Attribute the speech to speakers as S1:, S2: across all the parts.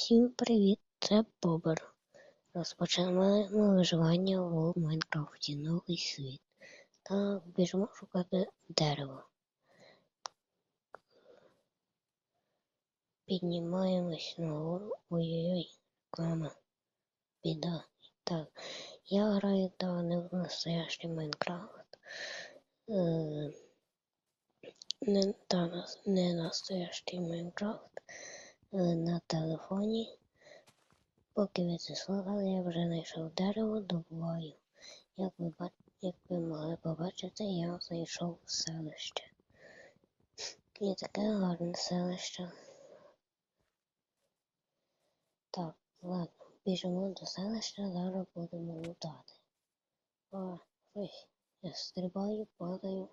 S1: Всім привіт, це Бобер. Розпочинаємо виживання у Майнкрафті Новий світ. Так, біжимо шукати дерево. Піднімаємось нагору. Ой-ой-ой, реклама. Біда. Так, я граю та не в настоящий Майнкрафт. Е, не, та, не настоящий Майнкрафт на телефоні. Поки ви це слухали, я вже знайшов дерево, добуваю. Як ви, як ви могли побачити, я знайшов селище. І таке гарне селище. Так, ладно, біжимо до селища, зараз будемо лутати. О, ось, я стрибаю, падаю.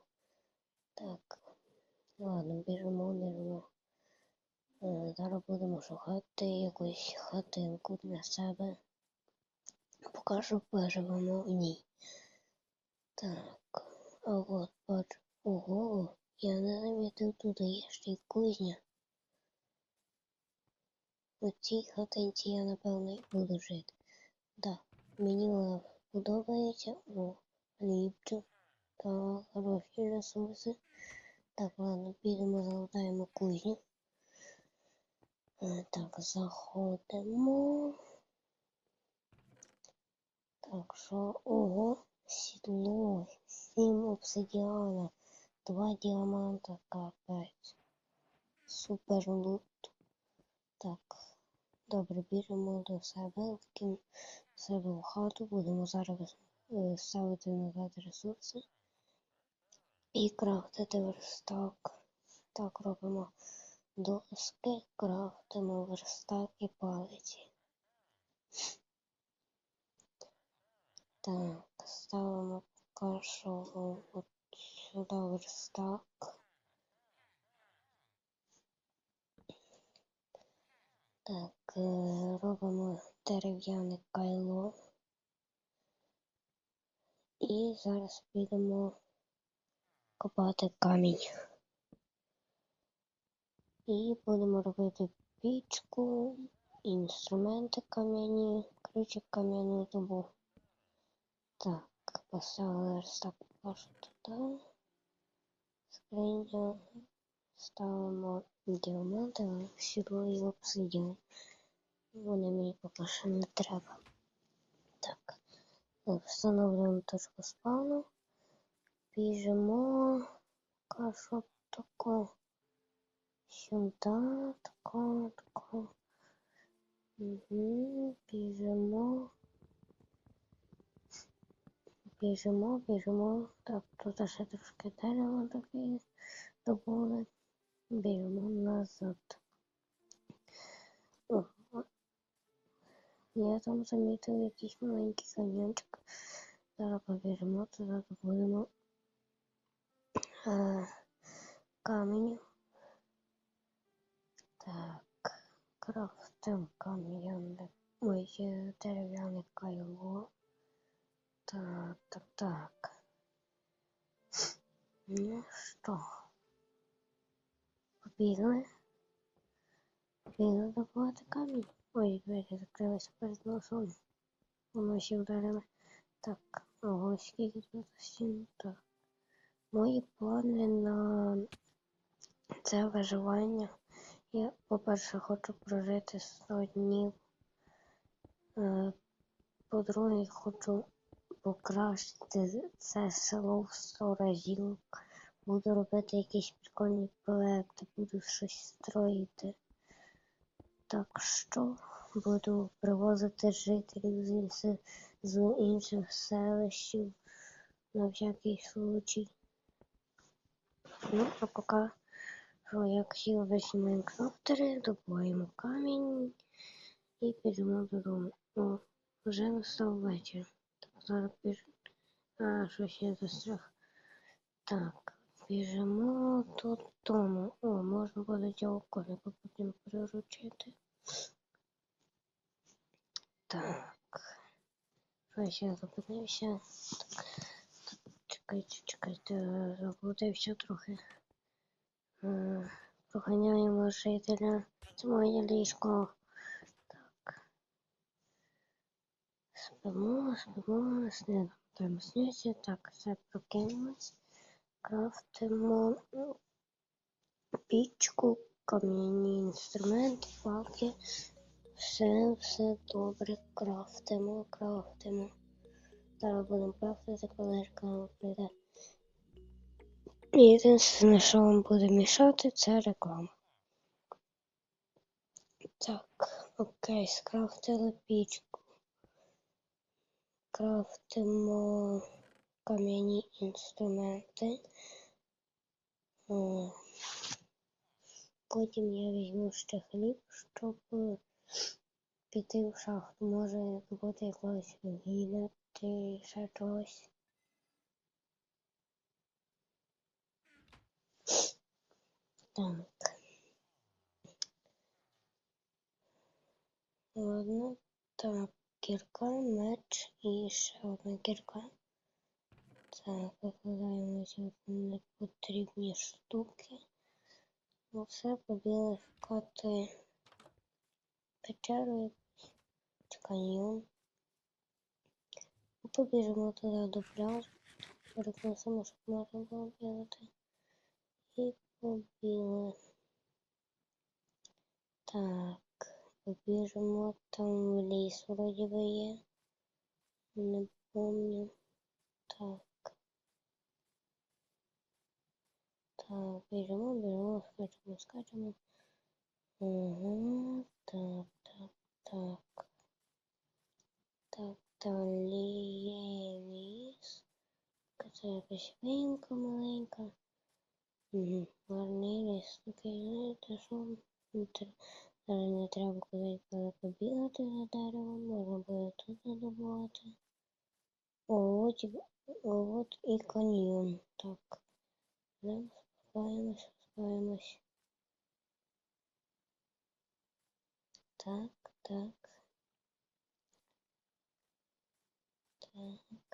S1: Так, ладно, біжимо, біжимо. Зараз будемо шукати якусь хатинку для себе. Поки що поживемо в ній. Так, а от бачу. Ого, я не замітив тут є ще й кузня. У цій хатинці я напевно буду жити. Так, мені вона подобається. О, хлібчик. Так, хороші ресурси. Так, ладно, підемо залутаємо кузню. Е, Так, заходимо. Так, що, ого, сідло, сім обсидіана, два діаманта, капець. Супер лут. Так, добре, біжимо до себе, в себе в хату, будемо зараз е, ставити назад ресурси. І крафтити верстак. Так робимо доски, крафтимо верстак і палиці. Так, ставимо поки от сюди верстак. Так, е, робимо дерев'яне кайло. І зараз підемо копати камінь. І будемо робити пічку, інструменти кам'яні, ключик кам'яну добу. Так, поставили верстак що туди. Скриня. Ставимо діаманти, сідло і обсидіан. Вони мені поки що не треба. Так, встановлюємо точку спавну. Біжимо. Кашу тако. Сюди, тако, тако. Угу, біжимо. Біжимо, біжимо. Так, тут ще трошки дерева таке добули. Біжимо назад. О, о. Я там замітив якийсь маленький каньйончик. Зараз побіжимо туди, добудемо е, каменю. Так, крафтим кам'яне. Ой, дерев'яне кайло. Так, так, так. Ну що? Побігли. Побігли добувати камінь. Ой, двері закрилися перед носом. Воно ще вдарили. Так, ого, скільки тут стін. Так. Мої плани на це виживання. Я, по-перше, хочу прожити 100 днів. Е, По-друге, хочу покращити це село в 100 разів. Буду робити якісь прикольні проекти, буду щось строїти. Так що буду привозити жителів з, інших селищів на всякий случай. Ну, а поки як всі обичні майнкрафтери, добуваємо камінь і підемо додому. О, вже настав вечір. Так, зараз біж... А, щось я застряг. Так, біжимо додому. О, можна буде цього коника потім приручити. Так. Щось я. Так, так, чекайте, чекайте, заблудився трохи. Поганяємо жителя. Це моє ліжко. Так. Спимо, спимо, снима. Там снюся. Так, все прокинемось. Крафтимо пічку, кам'яні інструменти, палки. Все, все добре. Крафтимо, крафтимо. Зараз будемо крафтити, коли прийде. Єдине, що вам буде мішати, це реклама. Так, окей, скрафтили пічку. Крафтимо кам'яні інструменти. О, Потім я візьму ще хліб, щоб піти в шахту. Може бути якогось вугілля чи ще чогось. Так. Ладно, так, кірка, меч і ще одна кірка. Так, викладаємо ці непотрібні штуки. Ну все, побігли шукати печеру чи каньйон. Ну, Побіжимо туди до пляжу, перекнесемо, щоб можна було бігати. І побігли. Так, побіжимо, там ліс вроді би є. Не помню. Так. Так, біжимо, біжимо, скачемо, скачемо. Угу, так, так, так. Так, далі є ліс. Це якась винка маленька. Угу, гарний ліс. Такий, знаєте, що не тр- зараз не треба кудись далеко бігати за деревом, можна буде тут задобувати. О, от, і- о, от і каньйон. Так. Йдемо, спускаємось, спускаємось. Так, так. Так.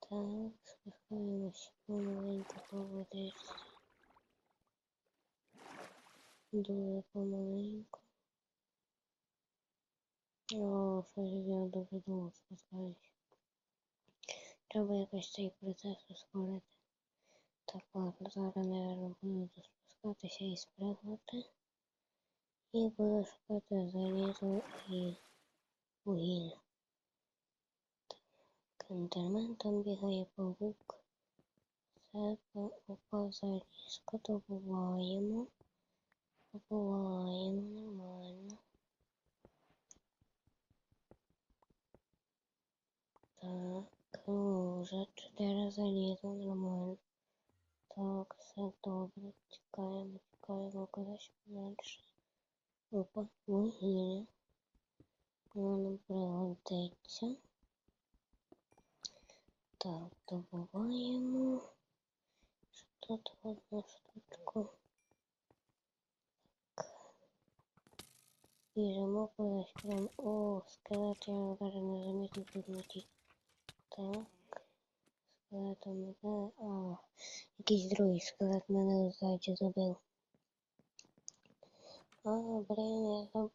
S1: Так, спускаємось помаленьку по водичці. Дуже помаленьку. О, щось я дуже довго спускаюсь. Треба якось цей процес ускорити. Так, ладно, зараз, наверное, буду спускатися і спригнути. І буду шукати залізо і вугілля. Так, ендермен там бігає павук. Це упав залізко, добуваємо. Добуваємо нормально. Так, вже чотири залізо нормально. Так, все добре. Тікаємо, тікаємо кудись подальше. Опа, вугілля. Воно пригодиться. Так, добуваємо. Тут одну штучку. Біжимо кудись прям. О, скелет я навіть не замітив тут. Так. Скелетом мене. А, якийсь другий скелет мене ззаді забив. А, блін, я забув.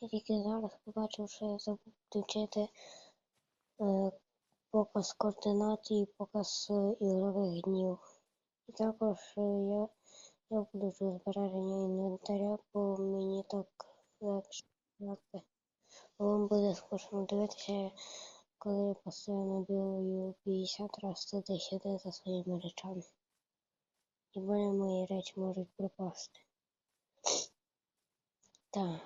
S1: Я тільки зараз побачив, що я забув включити показ координат і показ ігрових днів. Також я, я включу збереження інвентаря, бо мені так легше. Вам буде скучно дивитися, коли я постійно бігаю 50 раз туди сюди за своїми речами. І в мене мої речі можуть пропасти. Так.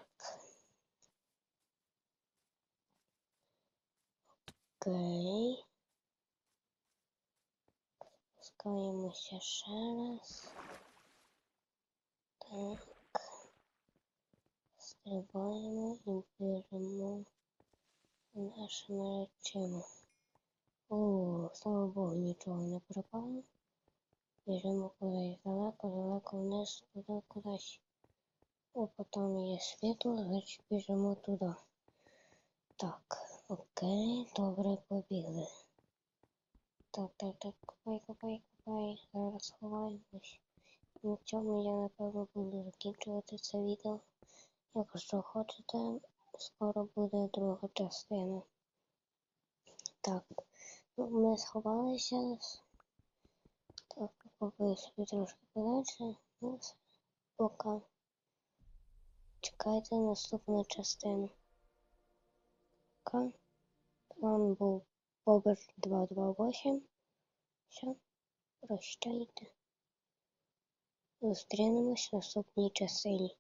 S1: Окей. Спускаємося ще раз. Так. Стрибаємо і за нашими речами. О, слава Богу, нічого не пропало. Біжимо кудись далеко, далеко вниз, туди кудись. Опа, там є світло, значить біжимо туди. Так, окей, добре, побігли. Так, так, так, копай, копай, копай. Зараз сховаємось. На цьому я напевно буду закінчувати це відео. Якщо хочете, скоро буде друга частина. Так, ну, ми сховалися. Так, поки собі трошки подальше. Ну. Пока. Чекайте наступну частину. Пока. Був Бобер 228. Все, прощайте. Зустрінемось в наступній частині.